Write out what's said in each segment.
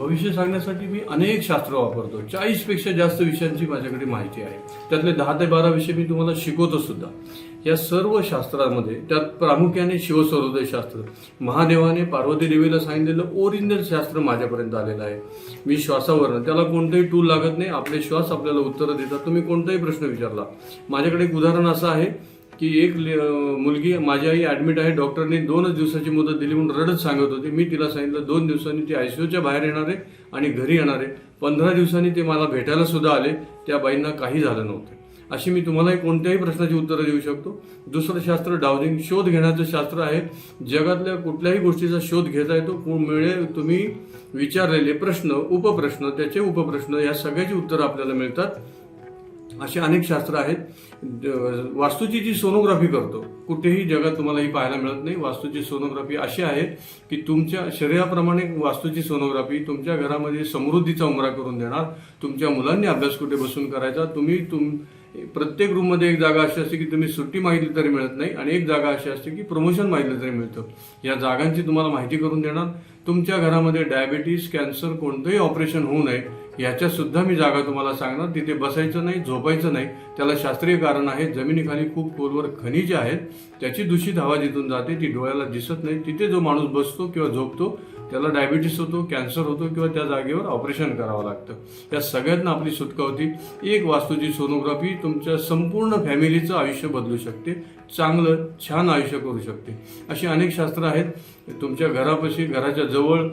भविष्य सांगण्यासाठी मी अनेक शास्त्र वापरतो. चाळीसपेक्षा जास्त विषयांची माझ्याकडे माहिती आहे. त्यातले दहा ते बारा विषय मी तुम्हाला शिकवतो सुद्धा. या सर्व शास्त्रामध्ये त्यात प्रामुख्याने शिवसर्वोदय शास्त्र महादेवाने पार्वती देवीला सांगितलेलं ओरिजिनल शास्त्र माझ्यापर्यंत आलेलं आहे. मी श्वासावरनं त्याला कोणतंही टूल लागत नाही. आपले श्वास आपल्याला उत्तरं देतात. तुम्ही कोणताही प्रश्न विचारला. माझ्याकडे एक उदाहरण असं आहे. की एक ले- मुलगी माझी आई ॲडमिट आहे. डॉक्टरने दोनच दिवसाची मुदत दिली म्हणून रडत सांगत होती. मी तिला सांगितलं दोन दिवसांनी ती यूच्या बाहेर येणार आहे आणि घरी येणार आहे. पंधरा दिवसांनी ते मला भेटायला सुद्धा आले. त्या बाईंना काही झालं नव्हतं. अशी मी तुम्हालाही कोणत्याही प्रश्नाची उत्तरं देऊ शकतो. दुसरं शास्त्र डावजिंग शोध घेण्याचं शास्त्र आहे. जगातल्या कुठल्याही गोष्टीचा शोध घेता येतो. कोण मिळेल तुम्ही विचारलेले प्रश्न उपप्रश्न त्याचे उपप्रश्न या सगळ्याची उत्तरं आपल्याला मिळतात. असे अनेक शास्त्र आहेत. वास्तूची जी सोनोग्राफी करतो कुठेही जगात तुम्हाला ही पाहायला मिळत नाही. वास्तूची सोनोग्राफी अशी आहे की तुमच्या शरीराप्रमाणे वास्तूची सोनोग्राफी तुमच्या घरामध्ये समृद्धीचा उमरा करून देणार. तुमच्या मुलांनी अभ्यास कुठे बसून करायचा? तुम्ही तुम प्रत्येक रूममध्ये एक जागा अशी असते की तुम्ही सुट्टी माहिती तरी मिळत नाही आणि एक जागा अशी असते की प्रमोशन माहिती तरी मिळतं. या जागांची तुम्हाला माहिती करून देणार. तुमच्या घरामध्ये डायबिटीस कॅन्सर कोणतंही ऑपरेशन होऊ नये याच्यासुद्धा मी जागा तुम्हाला सांगणार. तिथे बसायचं नाही झोपायचं नाही. त्याला शास्त्रीय कारण आहे जमिनीखाली खूप खोलवर खनिजे आहेत. त्याची दूषित हवा जिथून जाते ती डोळ्याला दिसत नाही. तिथे जो माणूस बसतो किंवा झोपतो त्याला डायबिटीस होतो कॅन्सर होतो किंवा त्या जागेवर ऑपरेशन करावं लागतं. या सगळ्यांना आपली सुटका होती. एक वास्तूची सोनोग्राफी तुमच्या संपूर्ण फॅमिलीचं आयुष्य बदलू शकते. चांगलं छान आयुष्य करू शकते. अशी अनेक शास्त्र आहेत. तुमच्या घरापाशी घराच्या जवळ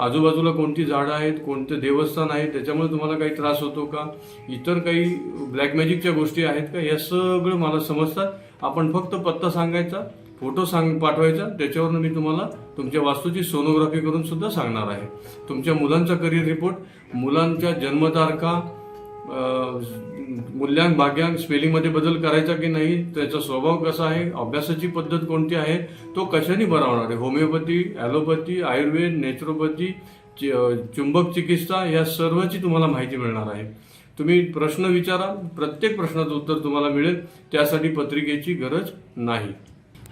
आजूबाजूला कोणती झाडं आहेत कोणतं देवस्थान आहे त्याच्यामुळे तुम्हाला काही त्रास होतो का? इतर काही ब्लॅक मॅजिकच्या गोष्टी आहेत का? या सगळं मला समजतात आपण फक्त पत्ता सांगायचा फोटो सांग पाठवायचा. त्याच्यावरून मी तुम्हाला तुमच्या वास्तूची सोनोग्राफी करून सुद्धा सांगणार आहे. तुमच्या मुलांचा करिअर रिपोर्ट मुलांच्या जन्मतारखा मूल्यांक भाग्यांक स्पेलिंगमध्ये बदल करायचा की नाही त्याचा स्वभाव कसा आहे अभ्यासाची पद्धत कोणती आहे तो कशाने बरा होणार आहे? होमिओपॅथी ॲलोपॅथी आयुर्वेद नेचरोपॅथी चुंबक चिकित्सा या सर्वची तुम्हाला माहिती मिळणार आहे. तुम्ही प्रश्न विचारा प्रत्येक प्रश्नाचं उत्तर तुम्हाला मिळेल त्यासाठी पत्रिकेची गरज नाही.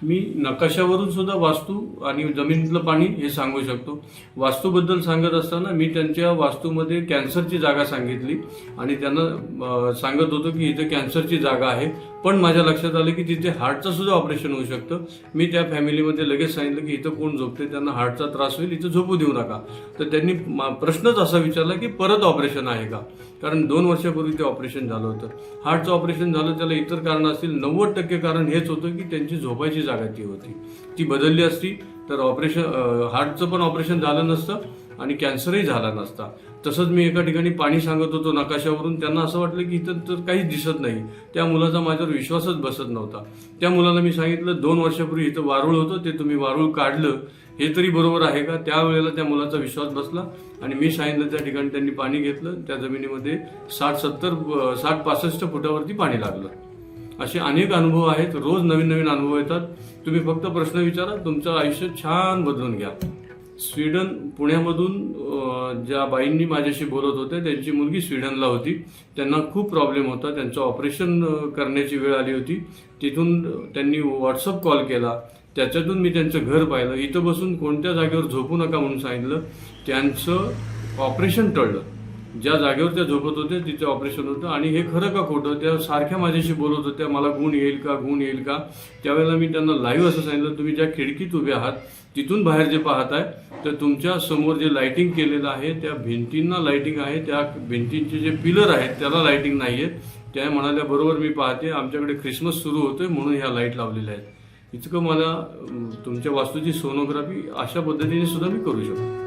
मी नकाशावरून सुद्धा वास्तू आणि जमिनीतलं पाणी हे सांगू शकतो. वास्तूबद्दल सांगत असताना मी त्यांच्या वास्तूमध्ये कॅन्सरची जागा सांगितली आणि त्यांना सांगत होतो की इथे कॅन्सरची जागा आहे. पण माझ्या लक्षात आलं की तिथे हार्टचं सुद्धा ऑपरेशन होऊ शकतं. मी त्या फॅमिलीमध्ये लगेच सांगितलं की इथं कोण झोपते त्यांना हार्टचा त्रास होईल इथं झोपू देऊ नका. तर त्यांनी मा- प्रश्नच असा विचारला की परत ऑपरेशन आहे का? कारण दोन वर्षापूर्वी ते ऑपरेशन झालं होतं. हार्टचं ऑपरेशन झालं त्याला इतर कारण असतील नव्वद टक्के कारण हेच होतं की त्यांची झोपायची जागा ती होती. ती बदलली असती तर ऑपरेशन हार्टचं पण ऑपरेशन झालं नसतं. आणि कॅन्सरही झाला नसता. तसंच मी एका ठिकाणी पाणी सांगत होतो नकाशावरून. त्यांना असं वाटलं की इथं तर काहीच दिसत नाही. त्या मुलाचा माझ्यावर विश्वासच बसत नव्हता. त्या मुलाला मी सांगितलं दोन वर्षापूर्वी इथं वारुळ होतं. ते तुम्ही वारुळ काढलं. हे तरी बरोबर आहे का? त्यावेळेला त्या मुलाचा विश्वास बसला आणि मी सांगितलं त्या ठिकाणी त्यांनी पाणी घेतलं. त्या जमिनीमध्ये साठ सत्तर साठ पासष्ट फुटावरती पाणी लागलं. असे अनेक अनुभव आहेत. रोज नवीन नवीन अनुभव येतात. तुम्ही फक्त प्रश्न विचारा. तुमचं आयुष्य छान बदलून घ्या. स्वीडन पुण्यामधून ज्या बाईंनी माझ्याशी बोलत होत्या त्यांची मुलगी स्वीडनला होती. त्यांना खूप प्रॉब्लेम होता. त्यांचं ऑपरेशन करण्याची वेळ आली होती. तिथून त्यांनी व्हॉट्सअप कॉल केला. त्याच्यातून मी त्यांचं घर पाहिलं. इथं बसून कोणत्या जागेवर झोपू नका म्हणून सांगितलं. त्यांचं ऑपरेशन टळलं. ज्या जागेवर त्या झोपत होत्या तिथे ऑपरेशन होतं. आणि हे खरं का खोटं? त्या सारख्या माझ्याशी बोलत होत्या मला गुण येईल का? गुण येईल का? त्यावेळेला मी त्यांना लाईव्ह असं सांगितलं तुम्ही ज्या खिडकीत उभे आहात तिथून बाहेर जे पाहत आहे तर तुमच्यासमोर जे लाईटिंग केलेलं आहे त्या भिंतींना लाईटिंग आहे. त्या भिंतींचे जे पिलर आहेत त्याला लाईटिंग नाही आहेत त्या म्हणाल्या बरोबर मी पाहते आमच्याकडे ख्रिसमस सुरू होतोय म्हणून ह्या लाइट लावलेल्या आहेत. इतकं मला तुमच्या वास्तूची सोनोग्राफी अशा पद्धतीने सुद्धा मी करू शकतो.